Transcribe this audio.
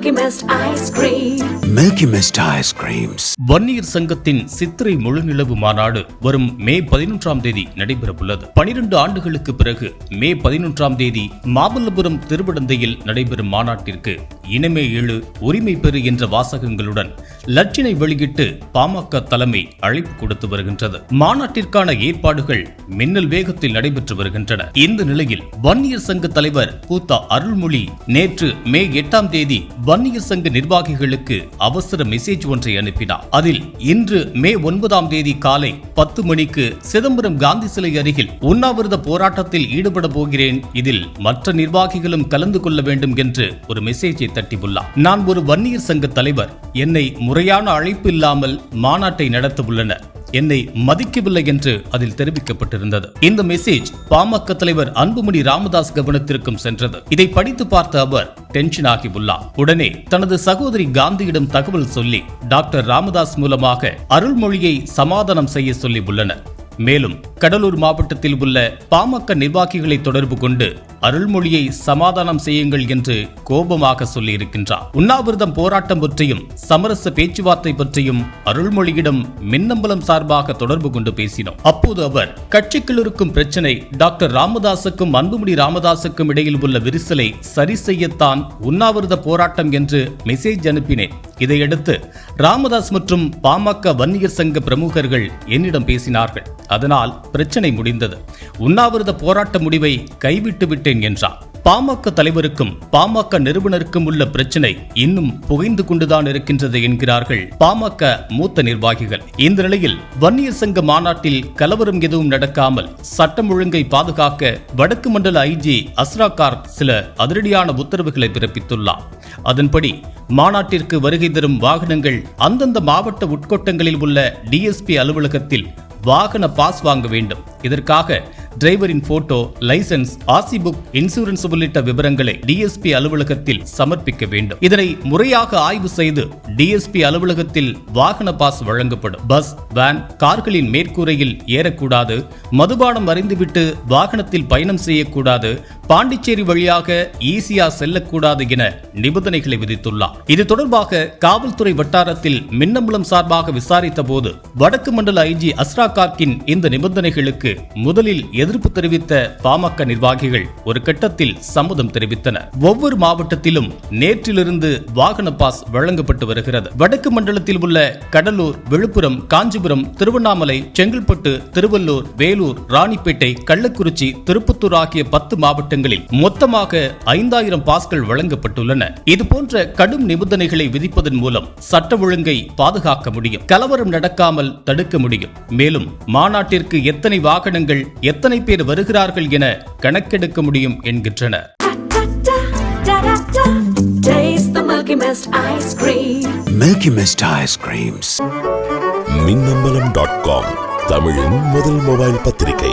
Milky Mist ice cream. Milky Mist ice creams. Vanniyar சங்கத்தின் சித்திரை முழுநிலவு மாநாடு வரும் மே பதினொன்றாம் தேதி நடைபெறவுள்ளது பனிரெண்டு ஆண்டுகளுக்கு பிறகு மே பதினொன்றாம் தேதி மாமல்லபுரம் திருவிடந்தையில் நடைபெறும் மாநாட்டிற்கு இனமே எழு உரிமை பெறு என்ற வாசகங்களுடன் லட்சினை வெளியிட்டு பாமக தலைமை அழைப்பு கொடுத்து வருகின்றது. மாநாட்டிற்கான ஏற்பாடுகள் மின்னல் வேகத்தில் நடைபெற்று வருகின்றன. இந்த நிலையில் வன்னியர் சங்க தலைவர் பூத்தா அருள்மொழி நேற்று மே எட்டாம் தேதி வன்னியர் சங்க நிர்வாகிகளுக்கு அவசர மெசேஜ் ஒன்றை அனுப்பினார். அதில் இன்று மே ஒன்பதாம் தேதி காலை பத்து மணிக்கு சிதம்பரம் காந்தி சிலை அருகில் உண்ணாவிரத போராட்டத்தில் ஈடுபட போகிறேன். இதில் மற்ற நிர்வாகிகளும் கலந்து கொள்ள வேண்டும் என்று ஒரு மெசேஜை தட்டியுள்ளார் நான் ஒரு வன்னியர் சங்க தலைவர். என்னை முறையான அழைப்பு இல்லாமல் மாநாட்டை நடத்தவுள்ளனர். என்னை மதிக்கவில்லை என்று அதில் தெரிவிக்கப்பட்டிருந்தது. இந்த மெசேஜ் பாமக தலைவர் அன்புமணி ராமதாஸ் கவனத்திற்கும் சென்றது. இதை படித்து பார்த்த அவர் டென்ஷன் ஆகியுள்ளார் உடனே தனது சகோதரி காந்தியிடம் தகவல் சொல்லி டாக்டர் ராமதாஸ் மூலமாக அருள்மொழியை சமாதானம் செய்ய சொல்லி உள்ளனர். மேலும் கடலூர் மாவட்டத்தில் உள்ள பாமக நிர்வாகிகளை தொடர்பு கொண்டு அருள்மொழியை சமாதானம் செய்யுங்கள் என்று கோபமாக சொல்லியிருக்கின்றார். உண்ணாவிரதம் போராட்டம் பற்றியும் சமரச பேச்சுவார்த்தை பற்றியும் அருள்மொழியிடம் மின்னம்பலம் சார்பாக தொடர்பு கொண்டு பேசினோம். அப்போது அவர் கட்சிக்குள் இருக்கும் பிரச்சனை டாக்டர் ராமதாசுக்கும் அன்புமணி ராமதாசுக்கும் இடையில் உள்ள விரிசலை சரி செய்யத்தான் உண்ணாவிரத போராட்டம் என்று மெசேஜ் அனுப்பினேன். இதையடுத்து ராமதாஸ் மற்றும் பாமக வன்னியர் சங்க பிரமுகர்கள் என்னிடம் பேசினார்கள். அதனால் பிரச்சனை முடிந்தது. உண்ணாவிரத போராட்ட முடிவை கைவிட்டு விட்டேன் என்றார் பாமக தலைவருக்கும் பாமக நிறுவனருக்கும் உள்ள பிரச்சனை இன்னும் புகைந்து கொண்டுதான் இருக்கின்றது என்கிறார்கள் பாமக மூத்த நிர்வாகிகள். இந்த நிலையில் வன்னியர் சங்க மாநாட்டில் கலவரம் எதுவும் நடக்காமல் சட்டம் ஒழுங்கை பாதுகாக்க வடக்கு மண்டல ஐஜி அஸ்ராகார் சில அதிரடியான உத்தரவுகளை பிறப்பித்துள்ளார். அதன்படி மாநாட்டிற்கு வருகை தரும் வாகனங்கள் அந்தந்த மாவட்ட உட்கோட்டங்களில் உள்ள டிஎஸ்பி அலுவலகத்தில் வாகன பாஸ் வாங்க வேண்டும். இதற்காக டிரைவரின் photo licence RC book insurance உள்ளிட்ட விவரங்களை டிஎஸ்பி அலுவலகத்தில் சமர்ப்பிக்க வேண்டும். இதனை முறையாக ஆய்வு செய்து டிஎஸ்பி அலுவலகத்தில் வாகன பாஸ் வழங்கப்படும். பஸ் வேன் கார்களின் மேற்கூரையில் ஏறக்கூடாது. மதுபானம் அறிந்துவிட்டு வாகனத்தில் பயணம் செய்யக்கூடாது. பாண்டிச்சேரி வழியாக ஈஸியா செல்லக்கூடாது என நிபந்தனைகளை விதித்துள்ளார். இது தொடர்பாக காவல்துறை வட்டாரத்தில் மின்னம்பலம் சார்பாக விசாரித்த போது வடக்கு மண்டல ஐஜி அஸ்ரா கார்கின் இந்த நிபந்தனைகளுக்கு முதலில் எதிர்ப்பு தெரிவித்த பாமக நிர்வாகிகள் ஒரு கட்டத்தில் சம்மதம் தெரிவித்தனர். ஒவ்வொரு மாவட்டத்திலும் நேற்றிலிருந்து வாகன பாஸ் வழங்கப்பட்டு வருகிறது. வடக்கு மண்டலத்தில் உள்ள கடலூர் விழுப்புரம் காஞ்சிபுரம் திருவண்ணாமலை செங்கல்பட்டு திருவள்ளூர் வேலூர் ராணிப்பேட்டை கள்ளக்குறிச்சி திருப்பத்தூர் ஆகிய பத்து மாவட்டங்களில் மொத்தமாக ஐந்தாயிரம் பாஸ்கள் வழங்கப்பட்டுள்ளன. இதுபோன்ற கடும் நிபந்தனைகளை விதிப்பதன் மூலம் சட்ட ஒழுங்கை பாதுகாக்க முடியும். கலவரம் நடக்காமல் தடுக்க முடியும். மேலும் மாநாட்டிற்கு எத்தனை வாகனங்கள் எத்தனை பேர் வருகிறார்கள் என கணக்கெடுக்க முடியும் என்கின்றனர். மின்னம்பலம் டாட் காம் தமிழின் முதல் மொபைல் பத்திரிகை